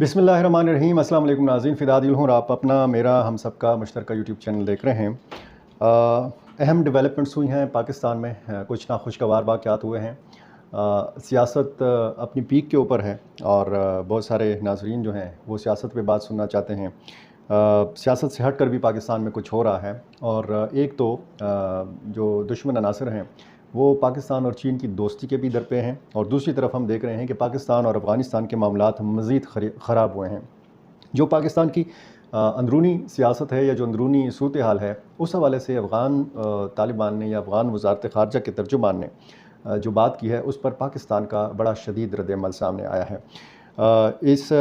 بسم اللہ الرحمن الرحیم۔ السلام علیکم ناظرین فداد ہوں اور آپ اپنا، میرا، ہم سب کا مشترکہ یوٹیوب چینل دیکھ رہے ہیں۔ اہم ڈیولپمنٹس ہوئی ہیں پاکستان میں کچھ ناخوشگوار واقعات ہوئے ہیں۔ سیاست اپنی پیک کے اوپر ہے اور بہت سارے ناظرین جو ہیں وہ سیاست پہ بات سننا چاہتے ہیں۔ سیاست سے ہٹ کر بھی پاکستان میں کچھ ہو رہا ہے اور ایک تو جو دشمن عناصر ہیں وہ پاکستان اور چین کی دوستی کے بھی در پہ ہیں اور دوسری طرف ہم دیکھ رہے ہیں کہ پاکستان اور افغانستان کے معاملات مزید خراب ہوئے ہیں۔ جو پاکستان کی اندرونی سیاست ہے یا جو اندرونی صورتحال ہے، اس حوالے سے افغان طالبان نے یا افغان وزارت خارجہ کے ترجمان نے جو بات کی ہے، اس پر پاکستان کا بڑا شدید رد عمل سامنے آیا ہے۔ اس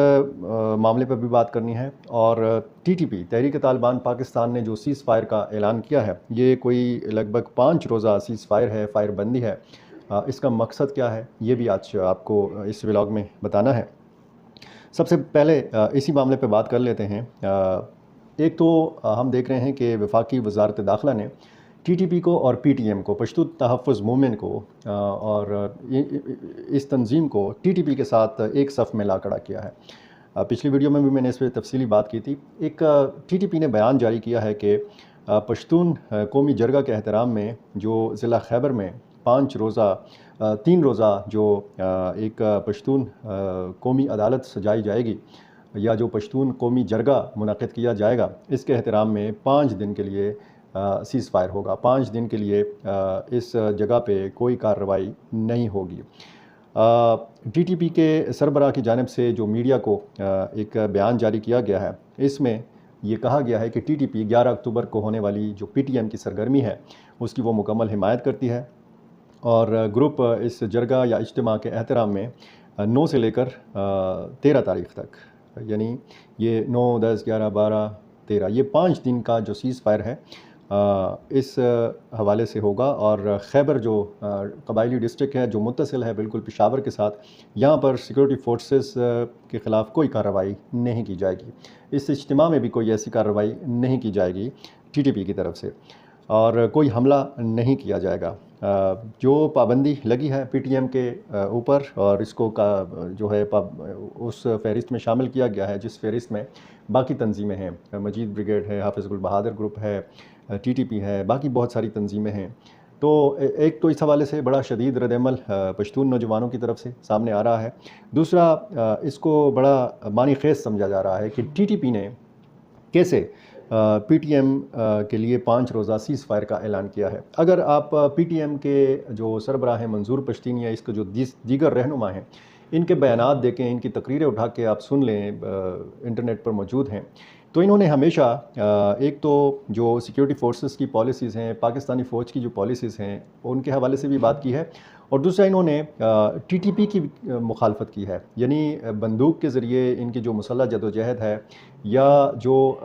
معاملے پر بھی بات کرنی ہے اور ٹی ٹی پی، تحریک طالبان پاکستان نے جو سیز فائر کا اعلان کیا ہے، یہ کوئی لگ بھگ پانچ روزہ سیز فائر ہے فائر بندی ہے اس کا مقصد کیا ہے، یہ بھی آج آپ کو اس ولاگ میں بتانا ہے۔ سب سے پہلے اسی معاملے پہ بات کر لیتے ہیں۔ ایک تو ہم دیکھ رہے ہیں کہ وفاقی وزارت داخلہ نے ٹی ٹی پی کو اور پی ٹی ایم کو، پشتو تحفظ مومن کو اور اس تنظیم کو ٹی ٹی پی کے ساتھ ایک صف میں لا کھڑا کیا ہے۔ پچھلی ویڈیو میں بھی میں نے اس پہ تفصیلی بات کی تھی۔ ایک ٹی ٹی پی نے بیان جاری کیا ہے کہ پشتون قومی جرگہ کے احترام میں جو ضلع خیبر میں پانچ روزہ تین روزہ جو ایک پشتون قومی عدالت سجائی جائے گی یا جو پشتون قومی جرگہ منعقد کیا جائے گا، اس کے احترام میں پانچ دن کے لیے سیز فائر ہوگا۔ پانچ دن کے لیے اس جگہ پہ کوئی کارروائی نہیں ہوگی۔ ٹی ٹی پی کے سربراہ کی جانب سے جو میڈیا کو ایک بیان جاری کیا گیا ہے، اس میں یہ کہا گیا ہے کہ ٹی ٹی پی گیارہ اکتوبر کو ہونے والی جو پی ٹی ایم کی سرگرمی ہے، اس کی وہ مکمل حمایت کرتی ہے۔ اور گروپ اس جرگہ یا اجتماع کے احترام میں نو سے لے کر تیرہ تاریخ تک یعنی یہ نو، دس، گیارہ، بارہ، تیرہ، یہ پانچ دن کا جو سیز فائر ہے اس حوالے سے ہوگا اور خیبر جو قبائلی ڈسٹرک ہے، جو متصل ہے بالکل پشاور کے ساتھ، یہاں پر سیکورٹی فورسز کے خلاف کوئی کارروائی نہیں کی جائے گی۔ اس اجتماع میں بھی کوئی ایسی کارروائی نہیں کی جائے گی، ٹی ٹی پی کی طرف سے۔ اور کوئی حملہ نہیں کیا جائے گا۔ جو پابندی لگی ہے پی ٹی ایم کے اوپر اور اس کو کا، جو ہے اس فہرست میں شامل کیا گیا ہے، جس فہرست میں باقی تنظیمیں ہیں۔ مجید بریگیڈ ہے، حافظ گل بہادر گروپ ہے، ٹی ٹی پی ہے، باقی بہت ساری تنظیمیں ہیں۔ تو ایک تو اس حوالے سے بڑا شدید رد عمل پشتون نوجوانوں کی طرف سے سامنے آ رہا ہے۔ دوسرا اس کو بڑا معنی خیز سمجھا جا رہا ہے کہ ٹی ٹی پی نے کیسے پی ٹی ایم کے لیے پانچ روزہ سیز فائر کا اعلان کیا ہے۔ اگر آپ پی ٹی ایم کے جو سربراہ ہیں منظور پشتین یا اس کے جو دیگر رہنما ہیں، ان کے بیانات دیکھیں، ان کی تقریریں اٹھا کے آپ سن لیں انٹرنیٹ پر موجود ہیں۔ تو انہوں نے ہمیشہ ایک تو جو سیکیورٹی فورسز کی پالیسیز ہیں، پاکستانی فوج کی جو پالیسیز ہیں، ان کے حوالے سے بھی بات کی ہے۔ اور دوسرا، انہوں نے ٹی ٹی پی کی مخالفت کی ہے۔ یعنی بندوق کے ذریعے ان کی جو مسلح جدوجہد ہے یا جو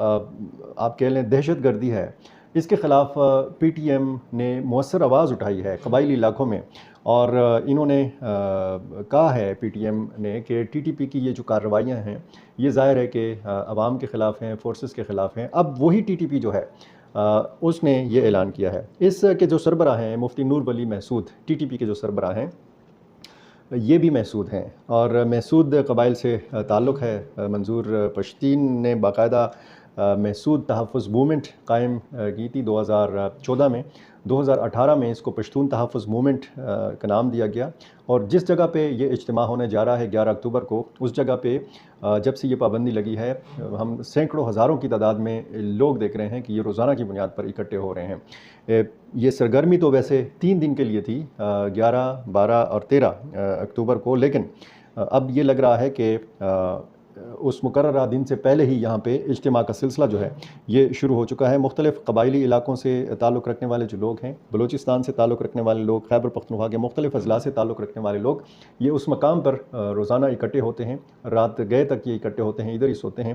آپ کہہ لیں دہشت گردی ہے، اس کے خلاف پی ٹی ایم نے مؤثر آواز اٹھائی ہے قبائلی علاقوں میں۔ اور انہوں نے کہا ہے پی ٹی ایم نے کہ ٹی ٹی پی کی یہ جو کارروائیاں ہیں، یہ ظاہر ہے کہ عوام کے خلاف ہیں فورسز کے خلاف ہیں۔ اب وہی ٹی ٹی پی جو ہے اس نے یہ اعلان کیا ہے۔ اس کے جو سربراہ ہیں، مفتی نور ولی محسود، ٹی ٹی پی کے جو سربراہ ہیں، یہ بھی محسود ہیں۔ اور محسود قبائل سے تعلق ہے منظور پشتین نے باقاعدہ محسود تحفظ موومنٹ قائم کی تھی دو ہزار چودہ میں۔ دو ہزار اٹھارہ میں اس کو پشتون تحفظ موومنٹ کا نام دیا گیا۔ اور جس جگہ پہ یہ اجتماع ہونے جا رہا ہے گیارہ اکتوبر کو، اس جگہ پہ جب سے یہ پابندی لگی ہے، ہم سینکڑوں ہزاروں کی تعداد میں لوگ دیکھ رہے ہیں کہ یہ روزانہ کی بنیاد پر اکٹھے ہو رہے ہیں۔ یہ سرگرمی تو ویسے تین دن کے لیے تھی گیارہ، بارہ اور تیرہ اکتوبر کو، لیکن اب یہ لگ رہا ہے کہ اس مقررہ دن سے پہلے ہی یہاں پہ اجتماع کا سلسلہ جو ہے، یہ شروع ہو چکا ہے۔ مختلف قبائلی علاقوں سے تعلق رکھنے والے جو لوگ ہیں، بلوچستان سے تعلق رکھنے والے لوگ، خیبر پختونخوا کے مختلف اضلاع سے تعلق رکھنے والے لوگ، یہ اس مقام پر روزانہ اکٹھے ہوتے ہیں۔ رات گئے تک یہ اکٹھے ہوتے ہیں، ادھر ہی سوتے ہیں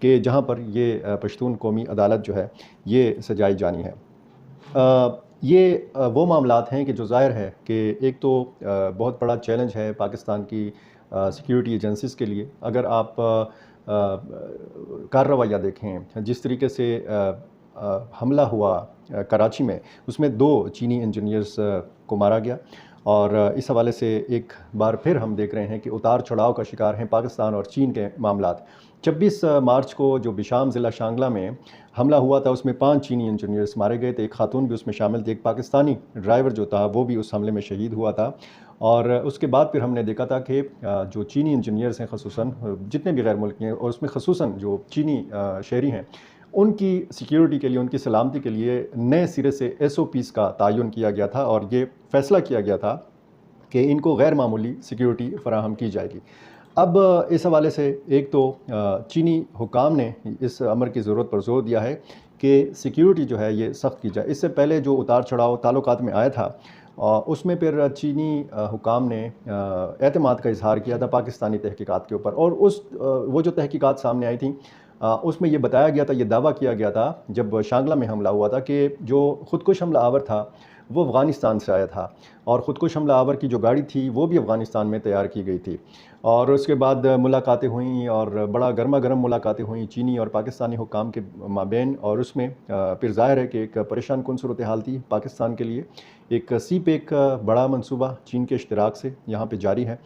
کہ جہاں پر یہ پشتون قومی عدالت جو ہے، یہ سجائی جانی ہے۔ یہ وہ معاملات ہیں کہ جو ظاہر ہے کہ ایک تو بہت بڑا چیلنج ہے پاکستان کی سیکیورٹی ایجنسیز کے لیے۔ اگر آپ کارروائیاں دیکھیں، جس طریقے سے حملہ ہوا کراچی میں، اس میں دو چینی انجینئرز کو مارا گیا۔ اور اس حوالے سے ایک بار پھر ہم دیکھ رہے ہیں کہ اتار چڑھاؤ کا شکار ہیں پاکستان اور چین کے معاملات۔ چبیس مارچ کو جو بشام ضلع شانگلہ میں حملہ ہوا تھا، اس میں پانچ چینی انجینئرس مارے گئے تھے۔ ایک خاتون بھی اس میں شامل تھے ایک پاکستانی ڈرائیور جو تھا، وہ بھی اس حملے میں شہید ہوا تھا۔ اور اس کے بعد پھر ہم نے دیکھا تھا کہ جو چینی انجینئرس ہیں خصوصاً، جتنے بھی غیر ملکی ہیں، اور اس میں خصوصاً جو چینی شہری ہیں، ان کی سیکیورٹی کے لیے، ان کی سلامتی کے لیے نئے سرے سے ایس او پیز کا تعین کیا گیا تھا۔ اور یہ فیصلہ کیا گیا تھا کہ ان کو غیر معمولی سیکیورٹی فراہم کی جائے گی۔ اب اس حوالے سے ایک تو چینی حکام نے اس عمر کی ضرورت پر زور دیا ہے کہ سیکیورٹی جو ہے یہ سخت کی جائے۔ اس سے پہلے جو اتار چڑھاؤ تعلقات میں آیا تھا اس میں پھر چینی حکام نے اعتماد کا اظہار کیا تھا پاکستانی تحقیقات کے اوپر۔ اور اس وہ جو تحقیقات سامنے آئی تھیں اس میں یہ بتایا گیا تھا، یہ دعویٰ کیا گیا تھا جب شانگلہ میں حملہ ہوا تھا کہ جو خودکش حملہ آور تھا وہ افغانستان سے آیا تھا اور خودکش حملہ آور کی جو گاڑی تھی وہ بھی افغانستان میں تیار کی گئی تھی اور اس کے بعد ملاقاتیں ہوئیں اور بڑا گرما گرم ملاقاتیں ہوئیں چینی اور پاکستانی حکام کے مابین اور اس میں پھر ظاہر ہے کہ ایک پریشان کن صورتحال تھی پاکستان کے لیے۔ ایک سی پیک کا بڑا منصوبہ چین کے اشتراک سے یہاں پہ جاری ہے۔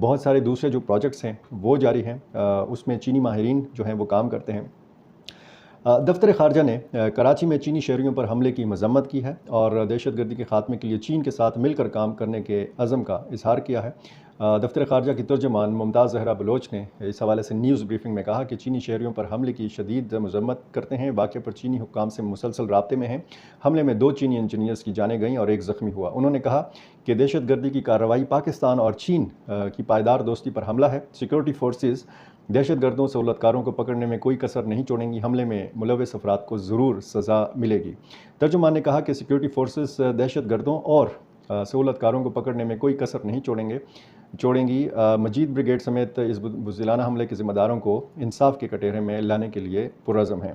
بہت سارے دوسرے جو پروجیکٹس ہیں وہ جاری ہیں۔ اس میں چینی ماہرین جو ہیں وہ کام کرتے ہیں۔ دفتر خارجہ نے کراچی میں چینی شہریوں پر حملے کی مذمت کی ہے اور دہشت گردی کے خاتمے کے لیے چین کے ساتھ مل کر کام کرنے کے عزم کا اظہار کیا ہے۔ دفتر خارجہ کی ترجمان ممتاز زہرہ بلوچ نے اس حوالے سے نیوز بریفنگ میں کہا کہ چینی شہریوں پر حملے کی شدید مذمت کرتے ہیں۔ واقعے پر چینی حکام سے مسلسل رابطے میں ہیں۔ حملے میں دو چینی انجینئرز کی جانیں گئیں اور ایک زخمی ہوا۔ انہوں نے کہا کہ دہشت گردی کی کارروائی پاکستان اور چین کی پائیدار دوستی پر حملہ ہے۔ سیکورٹی فورسز دہشت گردوں سہولت کاروں کو پکڑنے میں کوئی کثر نہیں چھوڑیں گی، حملے میں ملوث افراد کو ضرور سزا ملے گی۔ ترجمان نے کہا کہ سیکیورٹی فورسز دہشت گردوں اور سہولت کاروں کو پکڑنے میں کوئی کثر نہیں چھوڑیں گے چھوڑیں گی۔ مجید بریگیڈ سمیت اس بزدلانہ حملے کے ذمہ داروں کو انصاف کے کٹہرے میں لانے کے لیے پرعزم ہیں۔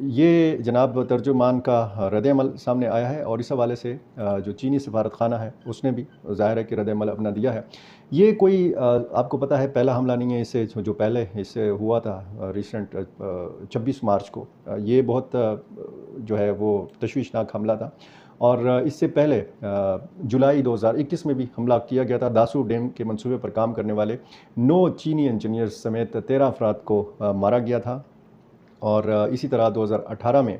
یہ جناب ترجمان کا رد عمل سامنے آیا ہے اور اس حوالے سے جو چینی سفارت خانہ ہے، اس نے بھی ظاہر ہے کہ رد عمل اپنا دیا ہے۔ یہ کوئی آپ کو پتہ ہے، پہلا حملہ نہیں ہے اس سے جو پہلے اس سے ہوا تھا، ریسنٹ چھبیس مارچ کو۔ یہ بہت جو ہے، وہ تشویشناک حملہ تھا۔ اور اس سے پہلے جولائی دو ہزار اکیس میں بھی حملہ کیا گیا تھا۔ داسو ڈیم کے منصوبے پر کام کرنے والے نو چینی انجینئر سمیت تیرہ افراد کو مارا گیا تھا۔ اور اسی طرح دو ہزار اٹھارہ میں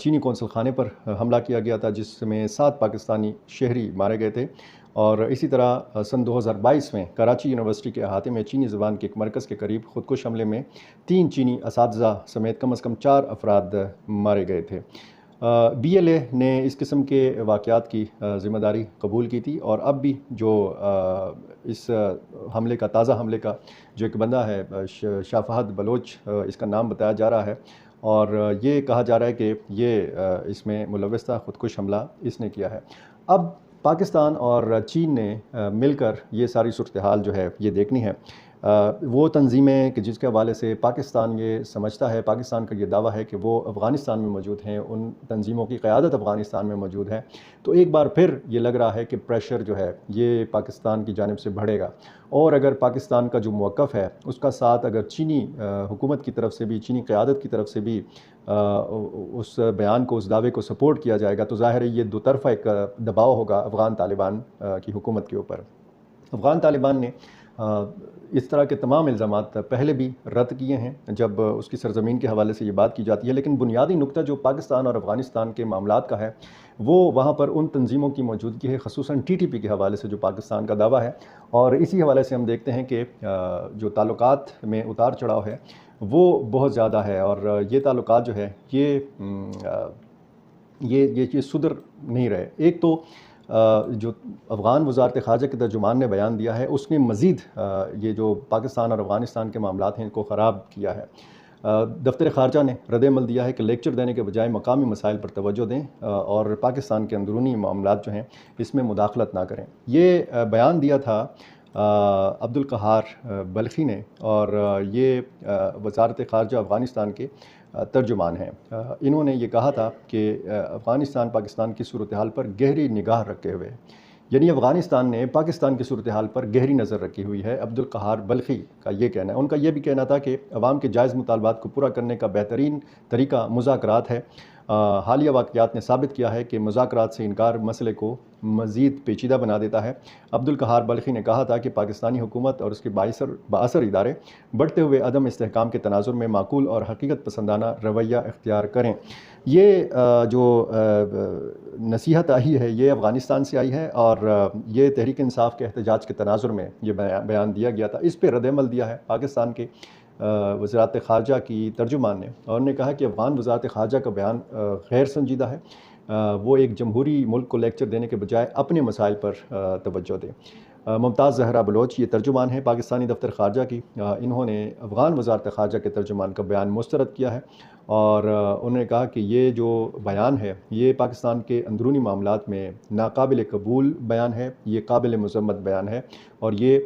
چینی کونسل خانے پر حملہ کیا گیا تھا، جس میں سات پاکستانی شہری مارے گئے تھے۔ اور اسی طرح سن دو ہزار بائیس میں، کراچی یونیورسٹی کے احاطے میں چینی زبان کے ایک مرکز کے قریب خودکش حملے میں تین چینی اساتذہ سمیت کم از کم چار افراد مارے گئے تھے۔ بی ایل اے نے اس قسم کے واقعات کی ذمہ داری قبول کی تھی اور اب بھی جو اس حملے کا، تازہ حملے کا جو ایک بندہ ہے شاہ فہد بلوچ اس کا نام بتایا جا رہا ہے اور یہ کہا جا رہا ہے کہ یہ اس میں ملوث تھا خودکش حملہ اس نے کیا ہے۔ اب پاکستان اور چین نے مل کر یہ ساری صورتحال جو ہے یہ دیکھنی ہے۔ وہ تنظیمیں کہ جس کے حوالے سے پاکستان یہ سمجھتا ہے، پاکستان کا یہ دعویٰ ہے کہ وہ افغانستان میں موجود ہیں، ان تنظیموں کی قیادت افغانستان میں موجود ہے۔ تو ایک بار پھر یہ لگ رہا ہے کہ پریشر جو ہے، یہ پاکستان کی جانب سے بڑھے گا۔ اور اگر پاکستان کا جو موقف ہے، اس کا ساتھ اگر چینی حکومت کی طرف سے بھی، چینی قیادت کی طرف سے بھی اس بیان کو، اس دعوے کو سپورٹ کیا جائے گا، تو ظاہر ہے یہ دو طرفہ ایک دباؤ ہوگا افغان طالبان کی حکومت کے اوپر۔ افغان طالبان نے اس طرح کے تمام الزامات پہلے بھی رد کیے ہیں جب اس کی سرزمین کے حوالے سے یہ بات کی جاتی ہے، لیکن بنیادی نقطہ جو پاکستان اور افغانستان کے معاملات کا ہے، وہ وہاں پر ان تنظیموں کی موجودگی ہے، خصوصاً ٹی ٹی پی کے حوالے سے جو پاکستان کا دعویٰ ہے۔ اور اسی حوالے سے ہم دیکھتے ہیں کہ جو تعلقات میں اتار چڑھاؤ ہے، وہ بہت زیادہ ہے۔ اور یہ تعلقات جو ہے، یہ یہ یہ چیز نہیں رہے۔ ایک تو جو افغان وزارت خارجہ کے ترجمان نے بیان دیا ہے، اس نے مزید یہ جو پاکستان اور افغانستان کے معاملات ہیں، ان کو خراب کیا ہے۔ دفتر خارجہ نے رد عمل دیا ہے کہ لیکچر دینے کے بجائے مقامی مسائل پر توجہ دیں اور پاکستان کے اندرونی معاملات جو ہیں، اس میں مداخلت نہ کریں۔ یہ بیان دیا تھا عبد القہار بلخی نے، اور یہ وزارت خارجہ افغانستان کے ترجمان ہیں۔ انہوں نے یہ کہا تھا کہ افغانستان، پاکستان کی صورتحال پر گہری نگاہ رکھے ہوئے۔ یعنی افغانستان نے پاکستان کی صورتحال پر گہری نظر رکھی ہوئی ہے۔ عبد القہار بلخی کا یہ کہنا ہے۔ ان کا یہ بھی کہنا تھا کہ عوام کے جائز مطالبات کو پورا کرنے کا بہترین طریقہ مذاکرات ہے۔ حالیہ واقعات نے ثابت کیا ہے کہ مذاکرات سے انکار مسئلے کو مزید پیچیدہ بنا دیتا ہے۔ عبدالقہار بلخی نے کہا تھا کہ پاکستانی حکومت اور اس کے باثر باثر ادارے بڑھتے ہوئے عدم استحکام کے تناظر میں معقول اور حقیقت پسندانہ رویہ اختیار کریں۔ یہ جو نصیحت آئی ہے، یہ افغانستان سے آئی ہے اور یہ تحریک انصاف کے احتجاج کے تناظر میں یہ بیان دیا گیا تھا۔ اس پہ رد عمل دیا ہے پاکستان کے وزارت خارجہ کی ترجمان نے اور نے کہا کہ افغان وزارت خارجہ کا بیان غیر سنجیدہ ہے۔ وہ ایک جمہوری ملک کو لیکچر دینے کے بجائے اپنے مسائل پر توجہ دے ممتاز زہرہ بلوچ، یہ ترجمان ہے پاکستانی دفتر خارجہ کی۔ انہوں نے افغان وزارت خارجہ کے ترجمان کا بیان مسترد کیا ہے اور انہوں نے کہا کہ یہ جو بیان ہے، یہ پاکستان کے اندرونی معاملات میں ناقابل قبول بیان ہے، یہ قابل مذمت بیان ہے اور یہ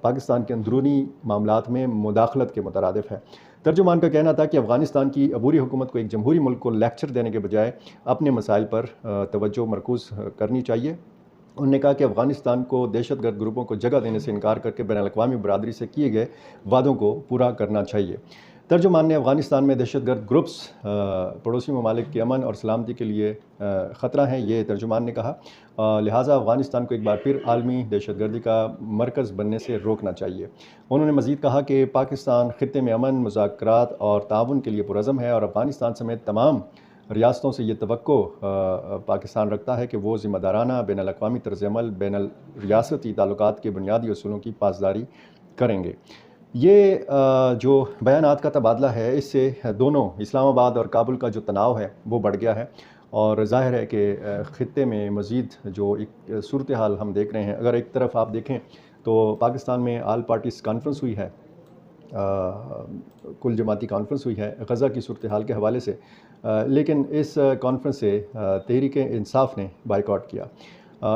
پاکستان کے اندرونی معاملات میں مداخلت کے مترادف ہے۔ ترجمان کا کہنا تھا کہ افغانستان کی عبوری حکومت کو ایک جمہوری ملک کو لیکچر دینے کے بجائے اپنے مسائل پر توجہ مرکوز کرنی چاہیے۔ انہوں نے کہا کہ افغانستان کو دہشت گرد گروپوں کو جگہ دینے سے انکار کر کے بین الاقوامی برادری سے کیے گئے وعدوں کو پورا کرنا چاہیے۔ ترجمان نے افغانستان میں دہشت گرد گروپس پڑوسی ممالک کے امن اور سلامتی کے لیے خطرہ ہیں، یہ ترجمان نے کہا۔ لہٰذا افغانستان کو ایک بار پھر عالمی دہشت گردی کا مرکز بننے سے روکنا چاہیے۔ انہوں نے مزید کہا کہ پاکستان خطے میں امن، مذاکرات اور تعاون کے لیے پرعزم ہے اور افغانستان سمیت تمام ریاستوں سے یہ توقع پاکستان رکھتا ہے کہ وہ ذمہ دارانہ بین الاقوامی طرز عمل، بین الریاستی تعلقات کے بنیادی اصولوں کی پاسداری کریں گے۔ یہ جو بیانات کا تبادلہ ہے، اس سے دونوں، اسلام آباد اور کابل کا جو تناؤ ہے، وہ بڑھ گیا ہے۔ اور ظاہر ہے کہ خطے میں مزید جو ایک صورتحال ہم دیکھ رہے ہیں، اگر ایک طرف آپ دیکھیں تو پاکستان میں آل پارٹیز کانفرنس ہوئی ہے۔ کل جماعتی کانفرنس ہوئی ہے غزہ کی صورتحال کے حوالے سے۔ لیکن اس کانفرنس سے تحریک انصاف نے بائیکاٹ کیا۔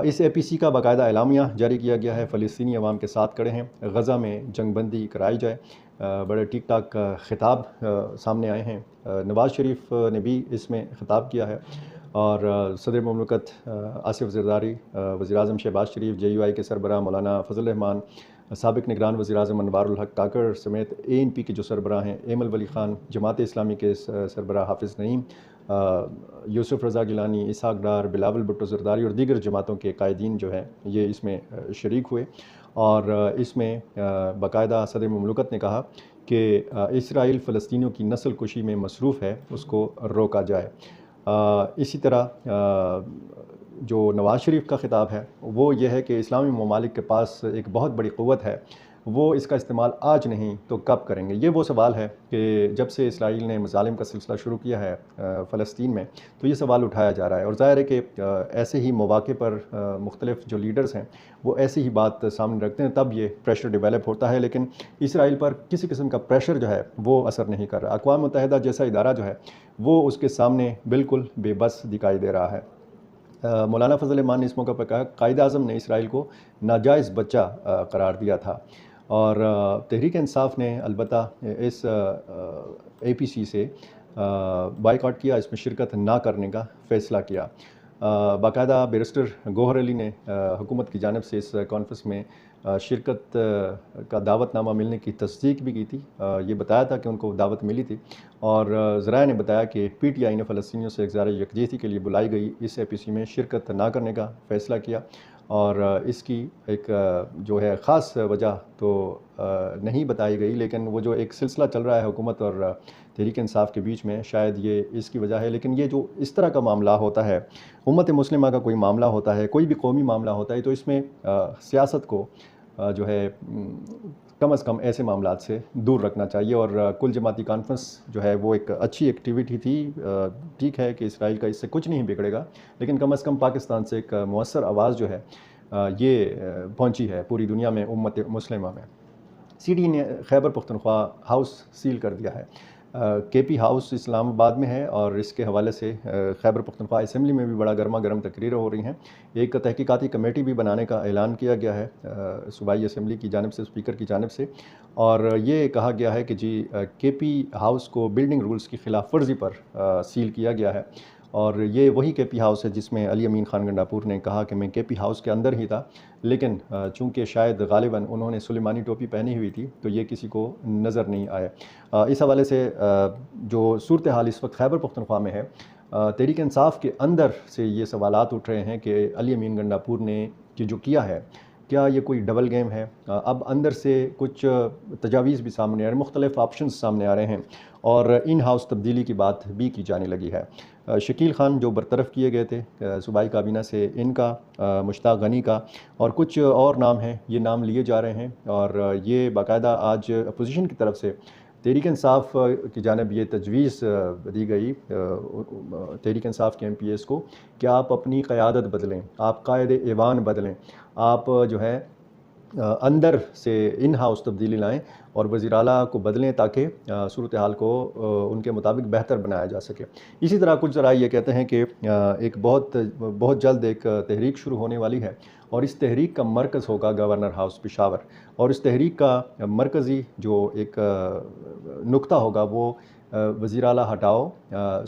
اس اے پی سی کا باقاعدہ اعلامیہ جاری کیا گیا ہے۔ فلسطینی عوام کے ساتھ کڑے ہیں۔ غزہ میں جنگ بندی کرائی جائے۔ بڑے ٹھیک ٹاک خطاب سامنے آئے ہیں۔ نواز شریف نے بھی اس میں خطاب کیا ہے۔ اور صدر مملکت آصف زرداری وزیر اعظم شہباز شریف، جے یو آئی کے سربراہ مولانا فضل الرحمان سابق نگران وزیر اعظم انوار الحق کاکر سمیت اے این پی کے جو سربراہ ہیں ایمل ولی خان، جماعت اسلامی کے سربراہ حافظ نعیم یوسف رضا گیلانی، اسحاق ڈار، بلاول بٹو زرداری اور دیگر جماعتوں کے قائدین جو ہیں، یہ اس میں شریک ہوئے۔ اور اس میں باقاعدہ صدر مملکت نے کہا کہ اسرائیل فلسطینیوں کی نسل کشی میں مصروف ہے، اس کو روکا جائے۔ اسی طرح جو نواز شریف کا خطاب ہے، وہ یہ ہے کہ اسلامی ممالک کے پاس ایک بہت بڑی قوت ہے، وہ اس کا استعمال آج نہیں تو کب کریں گے؟ یہ وہ سوال ہے کہ جب سے اسرائیل نے مظالم کا سلسلہ شروع کیا ہے فلسطین میں، تو یہ سوال اٹھایا جا رہا ہے۔ اور ظاہر ہے کہ ایسے ہی مواقع پر مختلف جو لیڈرز ہیں، وہ ایسی ہی بات سامنے رکھتے ہیں، تب یہ پریشر ڈیولپ ہوتا ہے۔ لیکن اسرائیل پر کسی قسم کا پریشر جو ہے، وہ اثر نہیں کر رہا۔ اقوام متحدہ جیسا ادارہ جو ہے، وہ اس کے سامنے بالکل بے بس دکھائی دے رہا ہے۔ مولانا فضل امان نے اس موقع پر کہا، قائد اعظم نے اسرائیل کو ناجائز بچہ قرار دیا تھا۔ اور تحریک انصاف نے البتہ اس اے پی سی سے بائک آؤٹ کیا، اس میں شرکت نہ کرنے کا فیصلہ کیا۔ باقاعدہ بیرسٹر گوہر علی نے حکومت کی جانب سے اس کانفرنس میں شرکت کا دعوت نامہ ملنے کی تصدیق بھی کی تھی۔ یہ بتایا تھا کہ ان کو دعوت ملی تھی۔ اور ذرائع نے بتایا کہ پی ٹی آئی نے فلسطینیوں سے اقزار یکجہتی کے لیے بلائی گئی۔ اس اے پی سی میں شرکت نہ کرنے کا فیصلہ کیا۔ اور اس کی ایک جو ہے خاص وجہ تو نہیں بتائی گئی، لیکن وہ جو ایک سلسلہ چل رہا ہے حکومت اور تحریک انصاف کے بیچ میں، شاید یہ اس کی وجہ ہے۔ لیکن یہ جو اس طرح کا معاملہ ہوتا ہے، امت مسلمہ کا کوئی معاملہ ہوتا ہے، کوئی بھی قومی معاملہ ہوتا ہے، تو اس میں سیاست کو جو ہے کم از کم ایسے معاملات سے دور رکھنا چاہیے اور کل جماعتی کانفرنس جو ہے وہ ایک اچھی ایکٹیویٹی تھی ٹھیک ہے کہ اسرائیل کا اس سے کچھ نہیں بگڑے گا، لیکن کم از کم پاکستان سے ایک مؤثر آواز جو ہے یہ پہنچی ہے پوری دنیا میں، امت مسلمہ میں۔ سی ڈی نے خیبر پختونخوا ہاؤس سیل کر دیا ہے۔ کے پی ہاؤس اسلام آباد میں ہے اور اس کے حوالے سے خیبر پختونخوا اسمبلی میں بھی بڑا گرما گرم تقریر ہو رہی ہیں۔ ایک تحقیقاتی کمیٹی بھی بنانے کا اعلان کیا گیا ہے صوبائی اسمبلی کی جانب سے اسپیکر کی جانب سے۔ اور یہ کہا گیا ہے کہ جی کے پی ہاؤس کو بلڈنگ رولز کی خلاف ورزی پر سیل کیا گیا ہے۔ اور یہ وہی کے پی ہاؤس ہے جس میں علی امین خان گنڈاپور نے کہا کہ میں کے پی ہاؤس کے اندر ہی تھا، لیکن چونکہ شاید غالباً انہوں نے سلیمانی ٹوپی پہنی ہوئی تھی، تو یہ کسی کو نظر نہیں آیا۔ اس حوالے سے جو صورتحال اس وقت خیبر پختونخوا میں ہے تحریک انصاف کے اندر سے یہ سوالات اٹھ رہے ہیں کہ علی امین گنڈاپور نے یہ جو کیا ہے، کیا یہ کوئی ڈبل گیم ہے؟ اب اندر سے کچھ تجاویز بھی سامنے آ رہے ہیں، مختلف آپشنز سامنے آ رہے ہیں اور ان ہاؤس تبدیلی کی بات بھی کی جانے لگی ہے۔ شکیل خان جو برطرف کیے گئے تھے صوبائی کابینہ سے ان کا مشتاق غنی کا، اور کچھ اور نام ہیں، یہ نام لیے جا رہے ہیں، اور یہ باقاعدہ آج اپوزیشن کی طرف سے تحریک انصاف کی جانب یہ تجویز دی گئی تحریک انصاف کے ایم پی ایس کو کہ آپ اپنی قیادت بدلیں، آپ قائد ایوان بدلیں، آپ جو ہے اندر سے ان ہاؤس تبدیلی لائیں اور وزیر اعلیٰ کو بدلیں تاکہ صورتحال کو ان کے مطابق بہتر بنایا جا سکے۔ اسی طرح کچھ ذرائع یہ کہتے ہیں کہ ایک بہت بہت جلد ایک تحریک شروع ہونے والی ہے اور اس تحریک کا مرکز ہوگا گورنر ہاؤس پشاور۔ اور اس تحریک کا مرکزی جو ایک نقطہ ہوگا وہ وزیر اعلیٰ ہٹاؤ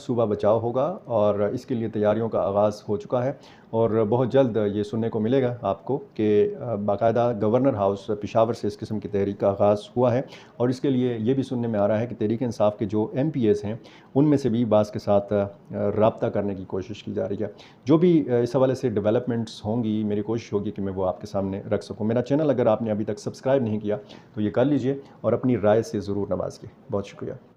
صوبہ بچاؤ ہوگا اور اس کے لیے تیاریوں کا آغاز ہو چکا ہے اور بہت جلد یہ سننے کو ملے گا آپ کو کہ باقاعدہ گورنر ہاؤس پشاور سے اس قسم کی تحریک کا آغاز ہوا ہے اور اس کے لیے یہ بھی سننے میں آ رہا ہے کہ تحریک انصاف کے جو ایم پی ایز ہیں، ان میں سے بھی بعض کے ساتھ رابطہ کرنے کی کوشش کی جا رہی ہے۔ جو بھی اس حوالے سے ڈیولپمنٹس ہوں گی، میری کوشش ہوگی کہ میں وہ آپ کے سامنے رکھ سکوں۔ میرا چینل اگر آپ نے ابھی تک سبسکرائب نہیں کیا تو یہ کر لیجیے اور اپنی رائے سے ضرور نوازیے بہت شکریہ۔